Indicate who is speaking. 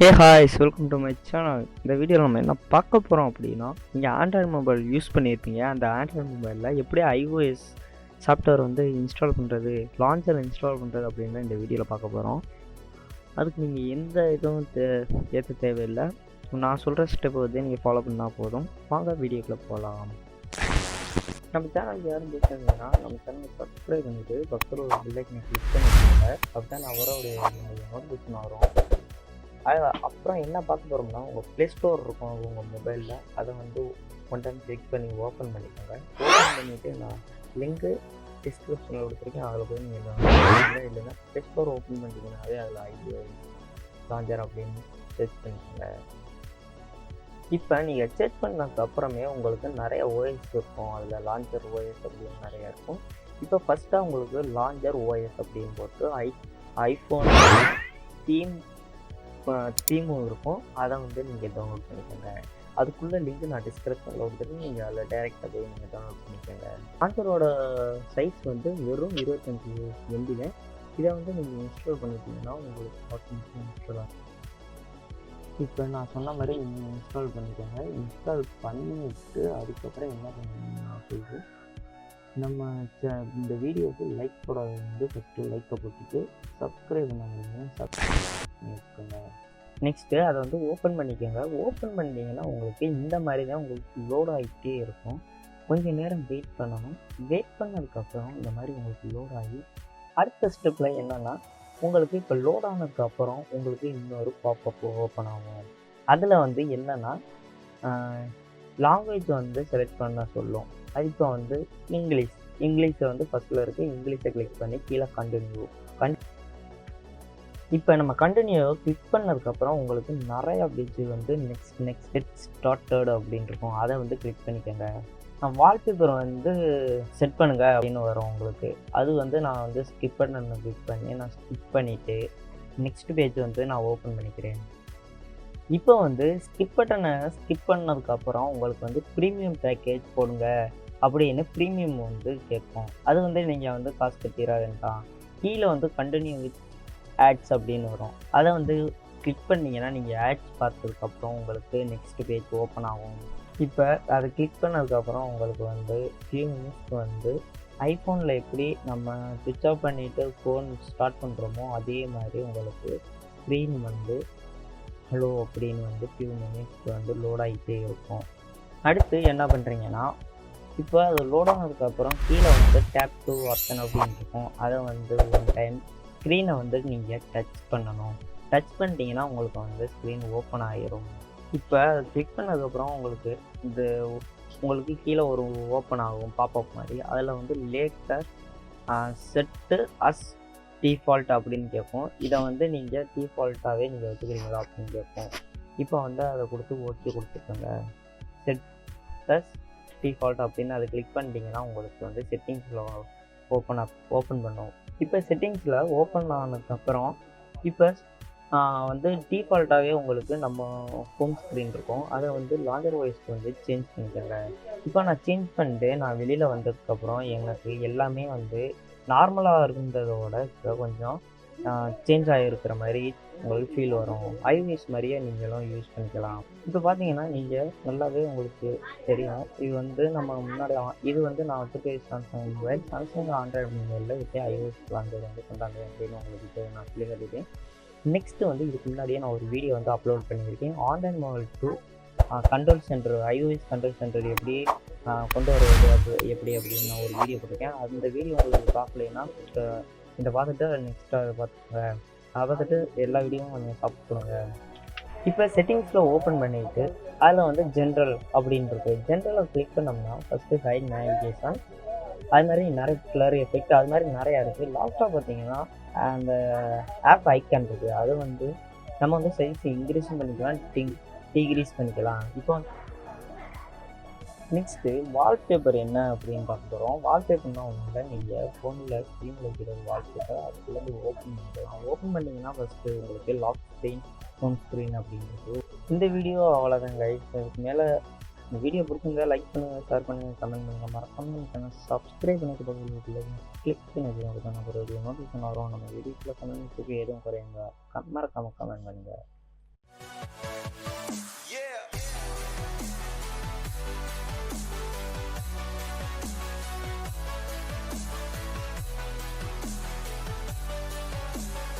Speaker 1: Hey hi's welcome to my channel இந்த வீடியோவில் நம்ம என்ன பார்க்க போகிறோம் அப்படின்னா நீங்கள் ஆண்ட்ராய்டு மொபைல் யூஸ் பண்ணியிருப்பீங்க. அந்த ஆண்ட்ராய்டு மொபைலில் எப்படி ஐஓஎஸ் சாஃப்ட்வேர் வந்து இன்ஸ்டால் பண்ணுறது லான்ச்சர் இன்ஸ்டால் பண்ணுறது அப்படின்னு இந்த வீடியோவில் பார்க்க போகிறோம் அதுக்கு நீங்கள் எந்த இதுவும் தே ஏற்ற தேவையில்லை. நான் சொல்கிற ஸ்டெப்பை வந்து நீங்கள் ஃபாலோ பண்ணால் போதும். வாங்க வீடியோக்குள்ளே போகலாம் நம்ம சேனலுக்கு யாரும் பேசுறீங்கன்னா நம்ம சேனலுக்கு சப்ஸ்கிரைப் பண்ணிவிட்டு பக்கத்தில் ஒரு பில்லைக்கனை கிளிக் பண்ணிக்கோங்க. அப்படி தான் நான் வரவுடைய நோட்டிஃபிகேஷன் வரும். அப்புறம் என்ன பார்க்க போகிறோம்னா உங்கள் ப்ளே ஸ்டோர் இருக்கும் உங்கள் மொபைலில் அதை வந்து ஒன் டைம் கிளிக் பண்ணி ஓப்பன் பண்ணிக்கோங்க. ஓப்பன் பண்ணிவிட்டு நான் லிங்க்கு டிஸ்கிரிப்ஷனில் கொடுத்துருக்கேன். அதில் போய் நீங்கள் இல்லைன்னா ப்ளே ஸ்டோர் ஓப்பன் பண்ணிட்டீங்கன்னாவே அதில் ஐடியோ லாஞ்சர் அப்படின்னு சர்ச் பண்ணிக்கோங்க. இப்போ நீங்கள் சர்ச் பண்ணதுக்கு அப்புறமே உங்களுக்கு நிறைய ஓஎஸ் இருக்கும். அதில் லாஞ்சர் ஓஎஸ் அப்படின்னு நிறையா இருக்கும். இப்போ ஃபஸ்ட்டாக உங்களுக்கு லாஞ்சர் ஓஎஸ் அப்படின்னு போட்டு ஐ ஐஃபோன் தீம் தீமும் இருக்கும். அதை வந்து நீங்கள் டவுன்லோட் பண்ணிக்கோங்க. அதுக்குள்ளே லிங்க் நான் டிஸ்கிரிப்ஷனில் கொடுத்துட்டு நீங்கள் அதில் டேரெக்டாக போய் நீங்கள் டவுன்லோட் பண்ணிக்கோங்க. ஆன்சரோட சைஸ் வந்து வெறும் இருபத்தஞ்சி எம்பிங்க இதை வந்து நீங்கள் இன்ஸ்டால் பண்ணிட்டீங்கன்னா உங்களுக்கு ஆட்டோமேட்டிக் இன்ஸ்டால் ஆகும். இப்போ நான் சொன்ன மாதிரி நீங்கள் இன்ஸ்டால் பண்ணிக்கோங்க. இன்ஸ்டால் பண்ணிவிட்டு அதுக்கப்புறம் என்ன பண்ணுவீங்கன்னா போயிட்டு நம்ம ச- இந்த வீடியோவுக்கு லைக் போட வந்து ஃபஸ்ட்டு லைக்கை போட்டுட்டு சப்ஸ்கிரைப் பண்ணாங்க சப்ஸ்கிரைப் பண்ணிக்கோங்க. நெக்ஸ்ட்டு அதை வந்து ஓப்பன் பண்ணிக்கோங்க. ஓப்பன் பண்ணிங்கன்னா உங்களுக்கு இந்த மாதிரி தான் உங்களுக்கு லோட் ஆகிட்டே இருக்கும். கொஞ்சம் நேரம் வெயிட் பண்ணணும். வெயிட் பண்ணதுக்கப்புறம் இந்த மாதிரி உங்களுக்கு லோட் ஆகி அடுத்த ஸ்டெப்பில் என்னென்னா உங்களுக்கு இப்போ லோட் ஆனதுக்கப்புறம் உங்களுக்கு இன்னொரு பாப்பப் ஓப்பன் ஆகும். அதில் வந்து என்னென்னா லாங்குவேஜ் வந்து செலக்ட் பண்ண சொல்லும். அது இப்போ வந்து இங்கிலீஷ் இங்கிலீஷை வந்து ஃபஸ்ட்டில் இருக்குது இங்கிலீஷை கிளிக் பண்ணி கீழே கண்டினியூ கன் இப்போ நம்ம கண்டினியூ கிளிக் பண்ணதுக்கப்புறம் உங்களுக்கு நிறைய பேஜ் வந்து நெக்ஸ்ட் நெக்ஸ்ட் கெட் ஸ்டார்டட் அப்படின்னு இருக்கும். அதை வந்து கிளிக் பண்ணிக்கோங்க. நான் வால்பேப்பர் வந்து செட் பண்ணுங்க அப்படின்னு வரும் உங்களுக்கு. அது வந்து நான் வந்து ஸ்கிப் பண்ண கிளிக் பண்ணி நான் ஸ்கிப் பண்ணிவிட்டு நெக்ஸ்ட் பேஜ் வந்து நான் ஓப்பன் பண்ணிக்கிறேன். இப்போ வந்து ஸ்கிப் பட்டனை ஸ்கிப் பண்ணதுக்கப்புறம் உங்களுக்கு வந்து ப்ரீமியம் பேக்கேஜ் போடுங்க அப்படின்னு ப்ரீமியம் வந்து கேட்கும். அது வந்து நீங்கள் வந்து காசு கட்டிட வேண்டாம். கீழே வந்து கண்டினியூ வித் ஆட்ஸ் அப்படின்னு வரும். அதை வந்து கிளிக் பண்ணிங்கன்னா நீங்கள் ஆட்ஸ் பார்த்ததுக்கப்புறம் உங்களுக்கு நெக்ஸ்ட் பேஜ் ஓப்பன் ஆகும். இப்போ அதை கிளிக் பண்ணதுக்கப்புறம் உங்களுக்கு வந்து ஃபியூ மினிட்ஸ்க்கு வந்து ஐஃபோனில் எப்படி நம்ம சுவிட்ச் ஆஃப் பண்ணிவிட்டு ஃபோன் ஸ்டார்ட் பண்ணுறோமோ அதே மாதிரி உங்களுக்கு ஸ்க்ரீன் வந்து ஹலோ அப்படின்னு வந்து ஃபியூ மினிட்ஸ்க்கு வந்து லோட் ஆகிட்டே இருக்கும். அடுத்து என்ன பண்ணுறீங்கன்னா இப்போ அது லோட் ஆனதுக்கப்புறம் கீழே வந்து டேப் டூ ஆப்ஷன் அப்படின்னு இருக்கும். அதை வந்து ஒன் டைம் ஸ்க்ரீனை வந்து நீங்கள் டச் பண்ணணும். டச் பண்ணிட்டீங்கன்னா உங்களுக்கு வந்து ஸ்க்ரீன் ஓப்பன் ஆகிரும் இப்போ கிளிக் பண்ணதுக்கப்புறம் உங்களுக்கு இந்த உங்களுக்கு கீழே ஒரு ஓப்பன் ஆகும் பாப்அப் மாதிரி. அதில் வந்து லேட்டர் செட்டு அஸ் டிஃபால்ட் அப்படின்னு கேட்கும் இதை வந்து நீங்கள் டிஃபால்ட்டாகவே நீங்கள் வச்சுக்கிறீங்களா அப்படின்னு கேட்கும் இப்போ வந்து அதை கொடுத்து ஓகே கொடுத்துருக்கோங்க செட் ப்ளஸ் டிஃபால்ட் அப்படின்னு அதை கிளிக் பண்ணிட்டீங்கன்னா உங்களுக்கு வந்து செட்டிங்ஸில் ஓப்பன் அப் ஓப்பன் பண்ணுவோம் இப்போ செட்டிங்ஸில் ஓப்பன் ஆனதுக்கப்புறம் இப்போ வந்து டிஃபால்ட்டாகவே உங்களுக்கு நம்ம ஹோம் ஸ்க்ரீன் இருக்கும். அதை வந்து லாஞ்சர் வாய்ஸ்க்கு வந்து சேஞ்ச் பண்ணிக்கோங்க. இப்போ நான் சேஞ்ச் பண்ணிட்டு நான் வெளியில் வந்ததுக்கப்புறம் எனக்கு எல்லாமே வந்து நார்மலாக இருந்ததோட கொஞ்சம் சேஞ்ச் ஆகிருக்கிற மாதிரி உங்களுக்கு ஃபீல் வரும். ஐவிஎஸ் மாதிரியே நீங்களும் யூஸ் பண்ணிக்கலாம். இப்போ பார்த்தீங்கன்னா நீங்கள் நல்லாவே உங்களுக்கு தெரியும். இது வந்து நம்ம முன்னாடி இது வந்து நான் வச்சுருக்க சாம்சங் மொபைல் சாம்சங் ஆண்ட்ராய்டு மொபைலில் எப்படி ஐஓஎஸ் லாஞ்சர் வந்து கொண்டாங்க அப்படின்னு உங்களுக்கு நான் சொல்லி கட்டிட்டேன் நெக்ஸ்ட்டு வந்து இதுக்கு முன்னாடியே நான் ஒரு வீடியோ வந்து அப்லோட் பண்ணியிருக்கேன். Online mobile to control centre iOS control centre எப்படி கொண்டு வருவது அது எப்படி அப்படின்னு நான் ஒரு வீடியோ போட்டிருக்கேன். அந்த வீடியோ உங்களுக்கு பார்க்கலைன்னா இந்த பார்த்துட்டு நெக்ஸ்ட் பார்த்துக்கோங்க. அதை பார்த்துட்டு எல்லா வீடியோவும் கொஞ்சம் சாப்பிடுங்க இப்போ செட்டிங்ஸில் ஓப்பன் பண்ணிட்டு அதில் வந்து ஜென்ரல் அப்படின்னு இருக்குது ஜென்ரலை கிளிக் பண்ணோம்னா ஃபஸ்ட்டு சைட் நேவிகேஷன் அது மாதிரி நிறைய கிளர் எஃபெக்ட் அது மாதிரி நிறையா இருக்குது லாஸ்ட்டாக பார்த்தீங்கன்னா அந்த ஆப் ஐக்கான் இருக்குது அது வந்து நம்ம வந்து சைஸ் இன்க்ரீஸும் பண்ணிக்கலாம் டிங் டிக்ரீஸ் பண்ணிக்கலாம். இப்போ நெக்ஸ்ட்டு வால்பேப்பர் என்ன அப்படின்னு பார்க்க போகிறோம் வால்பேப்பர்னா ஒன்று நீங்கள் ஃபோனில் ஸ்க்ரீனில் இருக்கிற வால்பேப்பர் அதுக்குள்ளே ஓப்பன் பண்ணுறோம் ஓப்பன் பண்ணிங்கன்னா ஃபஸ்ட்டு உங்களுக்கு லாக் ஸ்க்ரீன் ஹோம் ஸ்க்ரீன் அப்படின்றது. இந்த வீடியோ அவ்வளோதான் கைஸ் இதுக்கு மேலே இந்த வீடியோ பிடிச்சிருந்தா லைக் பண்ணுங்கள் ஷேர் பண்ணுங்கள் கமெண்ட் பண்ணுங்கள் மறக்காம சேனல் சப்ஸ்கிரைப் பண்ணிட்டு பக்கத்தில் கிளிக் பண்ணி வச்சுக்கோங்க. ஒரு நோட்டிஃபிகேஷன் வரும். நம்ம வீடியோக்குள்ளே கமெண்ட்ஸுக்கு எதுவும் குறையுங்க. மறக்காமல் கமெண்ட்
Speaker 2: பண்ணுங்கள்